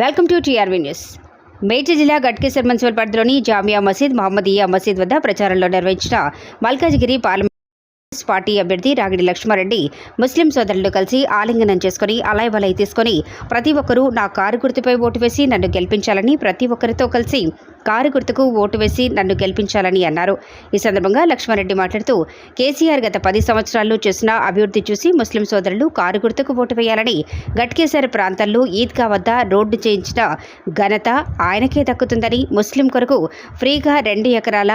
Welcome to TRV news. Medchal జిల్లా Ghatkesar municipal పరిధిలోని జామియా మసీద్ మహమ్మదీయా మసీద్ వద్ద ప్రచారంలో నిర్వహించిన మల్కాజ్గిరి పార్లమెంట్ పార్టీ అభ్యర్థి రాగిడి లక్ష్మారెడ్డి ముస్లిం సోదరులు కలిసి ఆలింగనం చేసుకుని అలాయవలై తీసుకొని ప్రతి ఒక్కరూ నా కారు గుర్తుపై ఓటు వేసి నన్ను గెలిపించాలని ప్రతి ఒక్కరితో కలిసి కారు గుర్తుకు ఓటు వేసి నన్ను గెలిపించాలని అన్నారు. ఈ సందర్భంగా లక్ష్మారెడ్డి మాట్లాడుతూ కేసీఆర్ గత పది సంవత్సరాల్లో చేసిన అభివృద్ధి చూసి ముస్లిం సోదరులు కారు గుర్తుకు ఓటు వేయాలని గట్కేసర్ ప్రాంతాల్లో ఈద్గా వద్ద రోడ్డు చేయించిన ఘనత ఆయనకే దక్కుతుందని ముస్లిం కొరకు ఫ్రీగా రెండు ఎకరాల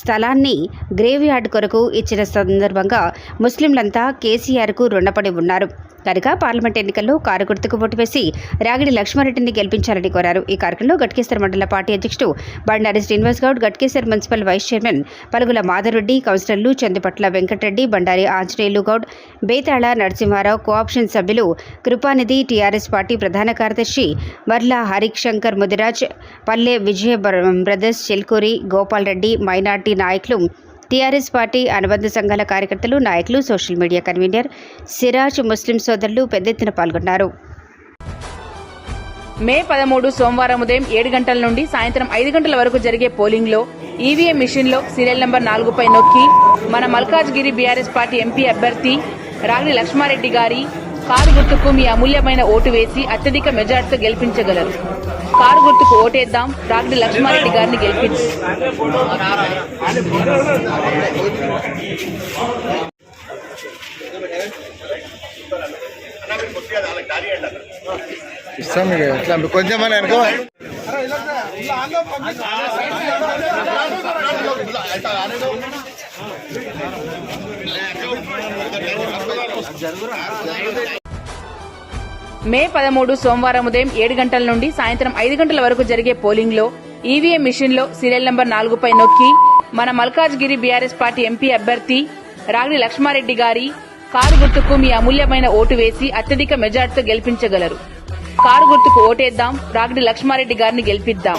స్థలాన్ని గ్రేవ్ యార్డ్ కొరకు ఇచ్చిన సందర్భంగా ముస్లింలంతా కేసీఆర్కు రుణపడి ఉన్నారు. కనుక పార్లమెంట్ ఎన్నికల్లో కారు గుర్తుకు ఓటు వేసి రాగిడి లక్ష్మారెడ్డిని గెలిపించాలని కోరారు. ఈ కార్యక్రమంలో గట్కేశ్వర మండల పార్టీ అధ్యక్షుడు Bandari Srinivas Goud Ghatkeshwar municipal vice chairman Palugula Madhareddy కౌన్సిలర్లు చందుపట్ల వెంకటరెడ్డి బండారి ఆంజనేయులు గౌడ్ బేతాళ నరసింహారావు కోఆప్షన్ సభ్యులు కృపానిధి టీఆర్ఎస్ పార్టీ ప్రధాన కార్యదర్శి వర్లా హరిక్ శంకర్ ముదిరాజ్ పల్లె విజయ బ్రదర్స్ చెల్కూరి గోపాల్ రెడ్డి మైనార్టీ నాయకులు టీఆర్ఎస్ పార్టీ అనుబంధ సంఘాల కార్యకర్తలు నాయకులు social media convener Siraj Muslim సోదరులు పెద్ద ఎత్తున పాల్గొన్నారు. మే పదమూడు సోమవారం ఉదయం ఏడు గంటల నుండి సాయంత్రం ఐదు గంటల వరకు జరిగే పోలింగ్లో ఈవీఎం మిషన్లో సీరియల్ నెంబర్ నాలుగుపై నొక్కి మన మల్కాజ్గిరి బీఆర్ఎస్ పార్టీ ఎంపీ అభ్యర్థి రాగిడి లక్ష్మారెడ్డి గారి కారు గుర్తుకు మీ అమూల్యమైన ఓటు వేసి అత్యధిక మెజార్టీతో గెలిపించగలరు. కారు గుర్తుకు ఓటేద్దాం రాగిడి లక్ష్మారెడ్డి గారిని గెలిపించి. ఇస్తాం కొంచెం అని మే పదమూడు సోమవారం ఉదయం ఏడు గంటల నుండి సాయంత్రం ఐదు గంటల వరకు జరిగే పోలింగ్లో ఈవీఎం మిషన్ సీరియల్ నంబర్ నాలుగుపై నొక్కి మన మల్కాజ్గిరి బీఆర్ఎస్ పార్టీ ఎంపీ అభ్యర్థి రాగిడి లక్ష్మారెడ్డి గారి కారు గుర్తుకు మీ అమూల్యమైన ఓటు వేసి అత్యధిక మెజార్టీతో గెలిపించగలరు కారు గుర్తుకు ఓటేద్దాం రాగిడి లక్ష్మారెడ్డి గారిని గెలిపిద్దాం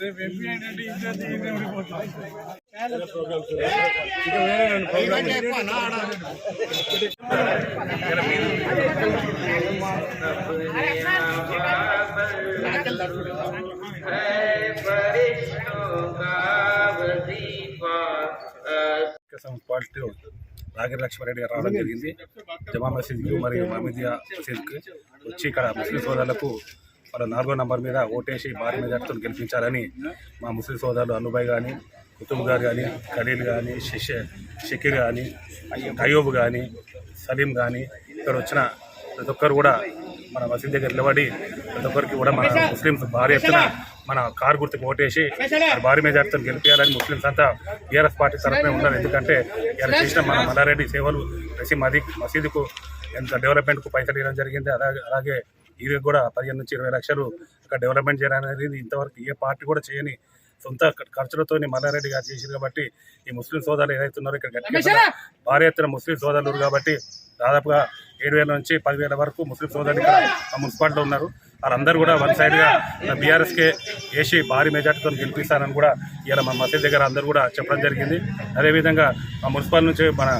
రేపు ఎంపీ అంటే ఇంకా తీయనే ఉండిపోతుంది ప్రోగ్రామ్స్ పాజిటివ్ రాగిరి లక్ష్మారెడ్డి గారు రావడం జరిగింది. జమా మసీద్కి మరియు మహమ్మదియా మసీద్కి వచ్చి ఇక్కడ ముస్లిం సోదరులకు వాళ్ళ నాలుగో నంబర్ మీద ఓటేసి భారీ మెజార్టీతో గెలిపించాలని మా ముస్లిం సోదరులు అనుబాయ్ కానీ కుతుబ్ గారు కానీ ఖలీల్ కానీ షిష షకీర్ కానీ అయ్యూబ్ కానీ సలీం కానీ ఇక్కడ వచ్చిన ప్రతి ఒక్కరు కూడా మన మసీద్ దగ్గర నిలబడి ప్రతి ఒక్కరికి కూడా మన ముస్లింస్ భారీ ఎత్తున మన కారు గుర్తుకు ఓటేసి భారీ మెజార్టీతో గెలిపించాలని ముస్లింస్ అంతా టీఆర్ఎస్ పార్టీ తరఫునే ఉన్నారు. ఎందుకంటే ఇలా చేసిన మన మల్లారెడ్డి సేవలు ప్రతి మది మసీదుకు ఎంత డెవలప్మెంట్కు పైసలు ఇవ్వడం జరిగింది. అలాగే అలాగే ఇది కూడా పదిహేను నుంచి ఇరవై లక్షలు అక్కడ డెవలప్మెంట్ చేయడం అనేది ఇంతవరకు ఏ పార్టీ కూడా చేయని సొంత ఖర్చులతో మల్లారెడ్డి గారు చేశారు కాబట్టి ఈ ముస్లిం సోదరులు ఏదైతే ఉన్నారో ఇక్కడ గట్టిగా భారీ ఎత్తున ముస్లిం సోదరులు కాబట్టి దాదాపుగా ఏడు వేల నుంచి పదివేల వరకు ముస్లిం సోదరులు ఇక్కడ ఆ మున్సిపాలిటీలో ఉన్నారు. వాళ్ళందరూ కూడా వన్ సైడ్గా బీఆర్ఎస్కే వేసి భారీ మెజార్టీతో గెలిపిస్తారని కూడా ఇలా మా మసీద్ దగ్గర అందరూ కూడా చెప్పడం జరిగింది. అదేవిధంగా మా మున్సిపల్ నుంచి మన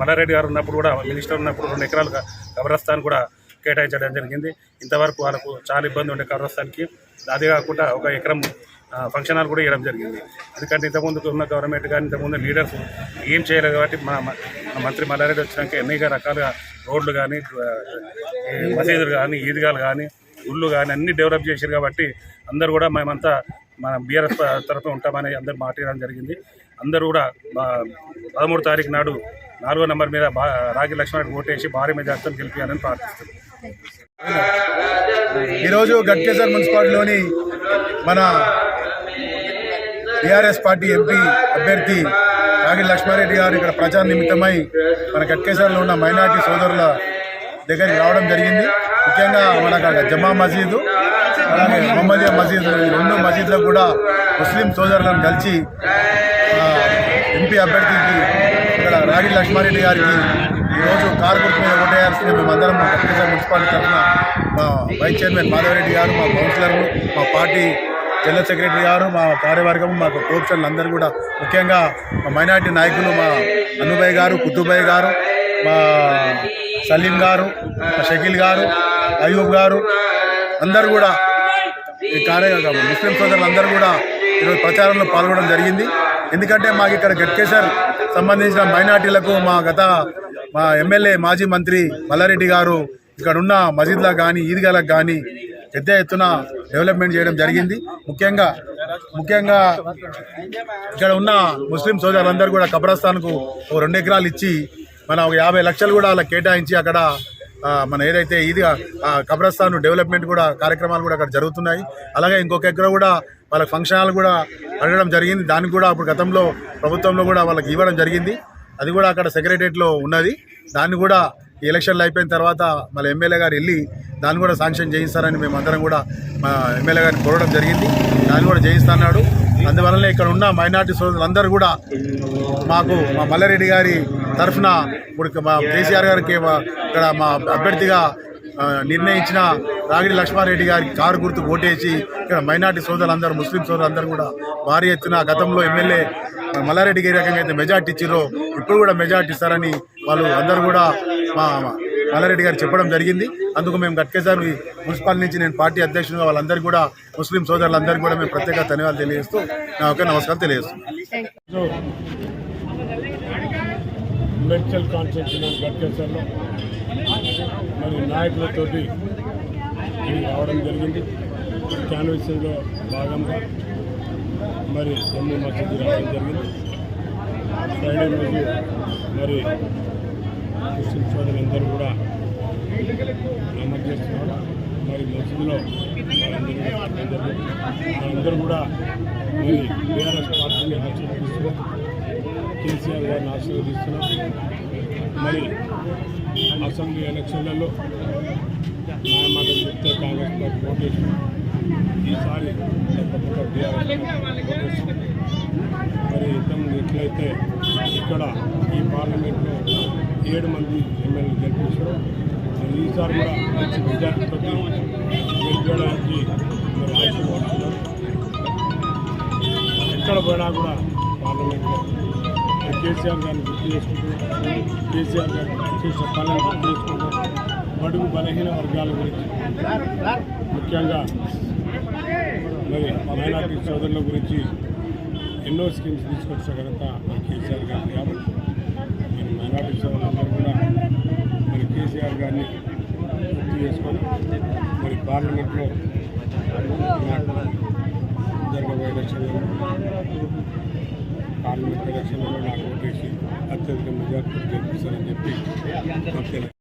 మల్లారెడ్డి గారు ఉన్నప్పుడు కూడా మినిస్టర్ ఉన్నప్పుడు రెండు ఎకరాలు కబరస్థాన్ కూడా కేటాయించడం జరిగింది. ఇంతవరకు వాళ్ళకు చాలా ఇబ్బంది ఉండే కబరస్థాన్కి. అదే కాకుండా ఒక ఎకరం ఫంక్షన్ హాల్ కూడా ఇవ్వడం జరిగింది. ఎందుకంటే ఇంతకుముందు ఉన్న గవర్నమెంట్ కానీ ఇంతకుముందు లీడర్స్ ఏం చేయలేదు కాబట్టి మన మంత్రి మల్లారెడ్డి వచ్చినాక ఎన్నిక రకాలుగా రోడ్లు కానీ మసీదులు కానీ ఈద్గాలు కానీ గుళ్ళు కానీ అన్ని డెవలప్ చేశారు కాబట్టి అందరూ కూడా మేమంతా మన బీఆర్ఎస్ తరఫున ఉంటామని అందరు మాట్లాడడం జరిగింది. అందరూ కూడా పదమూడు తారీఖు నాడు నాలుగో నెంబర్ మీద బా రాగి లక్ష్మణ్ ఓటేసి భారీ మెజార్టీతో గెలిపించాలని ప్రార్థిస్తున్నాం. ఈరోజు గట్కేసర్ మున్సిపాలిటీలోని మన టీఆర్ఎస్ పార్టీ ఎంపీ అభ్యర్థి రాగి లక్ష్మారెడ్డి గారు ఇక్కడ ప్రచార నిమిత్తమై మన గట్కేసర్లో ఉన్న మైనార్టీ సోదరుల దగ్గరికి రావడం జరిగింది. ముఖ్యంగా మన జమా మసీదు అలాగే మొహమ్మదియా మసీదు ఈ రెండు మసీదులకు కూడా ముస్లిం సోదరులను కలిసి ఎంపీ అభ్యర్థికి ఇక్కడ రాగి లక్ష్మారెడ్డి గారికి ఈరోజు కారు మీద ఓటేయాల్సిన మేమందరం మా మున్సిపాలిటీ తరఫున మా వైస్ చైర్మన్ మాధవరెడ్డి గారు మా కౌన్సిలర్లు మా పార్టీ జనరల్ సెక్రటరీ గారు మా కార్యవర్గం మా కోప్షన్లు అందరూ కూడా. ముఖ్యంగా మా మైనార్టీ నాయకులు మా అనుభయ్ గారు కుతుబాయ్ గారు మా సలీం గారు మా షకీల్ గారు అయ్యూబ్ గారు అందరు కూడా ఈ కార్య ముస్లిం సోదరులు అందరూ కూడా ఈరోజు ప్రచారంలో పాల్గొనడం జరిగింది. ఎందుకంటే మాకు ఇక్కడ గట్కేశ్వర్ సంబంధించిన మైనార్టీలకు మా గత మా ఎమ్మెల్యే మాజీ మంత్రి మల్లారెడ్డి గారు ఇక్కడ ఉన్న మసీద్లకు కానీ ఈద్గాలకు కానీ పెద్ద ఎత్తున డెవలప్మెంట్ చేయడం జరిగింది. ముఖ్యంగా ముఖ్యంగా ఇక్కడ ఉన్న ముస్లిం సోదరులందరూ కూడా కబ్రస్థాన్కు ఓ రెండు ఎకరాలు ఇచ్చి మన ఒక యాభై లక్షలు కూడా అలా కేటాయించి అక్కడ మన ఏదైతే ఇది కబ్రస్థాన్ డెవలప్మెంట్ కూడా కార్యక్రమాలు కూడా అక్కడ జరుగుతున్నాయి. అలాగే ఇంకొక ఎకర కూడా వాళ్ళ ఫంక్షన్ హాల్ కూడా అడగడం జరిగింది. దానికి కూడా అప్పుడు గతంలో ప్రభుత్వంలో కూడా వాళ్ళకి ఇవ్వడం జరిగింది. అది కూడా అక్కడ సెక్రటరియట్లో ఉన్నది. దాన్ని కూడా ఈ ఎలక్షన్లు అయిపోయిన తర్వాత మళ్ళీ ఎమ్మెల్యే గారు వెళ్ళి దాన్ని కూడా శాంక్షన్ చేయిస్తారని మేము అందరం కూడా మా ఎమ్మెల్యే గారిని కోరడం జరిగింది. దాన్ని కూడా చేయిస్తున్నాడు అందువలన ఇక్కడ ఉన్న మైనార్టీ సోదరులందరూ కూడా మాకు మా మల్లారెడ్డి గారి తరఫున ఇప్పుడు మా కేసీఆర్ గారికి ఇక్కడ మా అభ్యర్థిగా నిర్ణయించిన రాగిడి లక్ష్మారెడ్డి గారికి కారు గుర్తు ఓటేసి ఇక్కడ మైనార్టీ సోదరులందరూ ముస్లిం సోదరులందరూ కూడా భారీ ఎత్తున గతంలో ఎమ్మెల్యే మల్లారెడ్డి గారి రకంగా అయితే మెజార్టీ ఇచ్చిరో ఇప్పుడు కూడా మెజార్టీ ఇస్తారని వాళ్ళు అందరూ కూడా మా మల్లారెడ్డి గారు చెప్పడం జరిగింది. అందుకు మేము గట్కేసారి మున్సిపాలిటీ నుంచి నేను పార్టీ అధ్యక్షునిగా వాళ్ళందరికీ కూడా ముస్లిం సోదరులందరికీ కూడా మేము ప్రత్యేక ధన్యవాదాలు తెలియజేస్తూ నా ఒక నమస్కారం తెలియజేస్తున్నాను. మెడికల్ కాన్సెప్షన్ గట్కేశ్వర్లో మరి నాయకులతోటి ఇది రావడం జరిగింది. క్యాన్వసింగ్లో భాగంగా మరి జమ్మూ మసీదు రావడం జరిగింది. ఫ్రైడే రోజు మరి ముస్లిం సోదరులందరూ కూడా నమోదు చేస్తున్నారు మరి మసీదులో అందరూ కూడా మరి బీఆర్ఎస్ పార్టీని ఆశీర్వదిస్తున్నాం కేసీఆర్ గారిని ఆశీర్వదిస్తున్నాం మరి అసెంబ్లీ ఎలక్షన్లలో మాట చెప్తే కాంగ్రెస్ పార్టీ ఓటేసి ఈసారి తప్పకుండా బీఆర్ఎస్ మరి ఇంతకుముందు ఎట్లయితే ఇక్కడ ఈ పార్లమెంట్లో ఏడు మంది ఎమ్మెల్యేలు గెలిపించడం ఈసారి కూడా మంచి మెజార్టీతో గెలిపించడానికి మరి ఆశీర్వదిస్తున్నారు ఎక్కడ పోయినా కూడా పార్లమెంట్లో కేసీఆర్ గారిని గుర్తు చేసుకుంటూ కేసీఆర్ గారు చేసిన పనులను గుర్తు చేసుకుంటూ బడుగు బలహీన వర్గాల గురించి ముఖ్యంగా మరి మైనార్టీ సోదరుల గురించి ఎన్నో స్కీమ్స్ తీసుకొచ్చే ఘనత మరి కేసీఆర్ గారిని కాబట్టి. మరి మైనార్టీ సోదరులందరూ కూడా మరి కేసీఆర్ గారిని గుర్తు చేసుకొని మరి పార్లమెంట్లో జరగబోయే ఎలక్షన్లలో పార్లమెంట్ ఎలక్షన్లలో నాకు ఓటేసి అత్యధిక మెజార్టీ గెలిపిస్తారని చెప్పి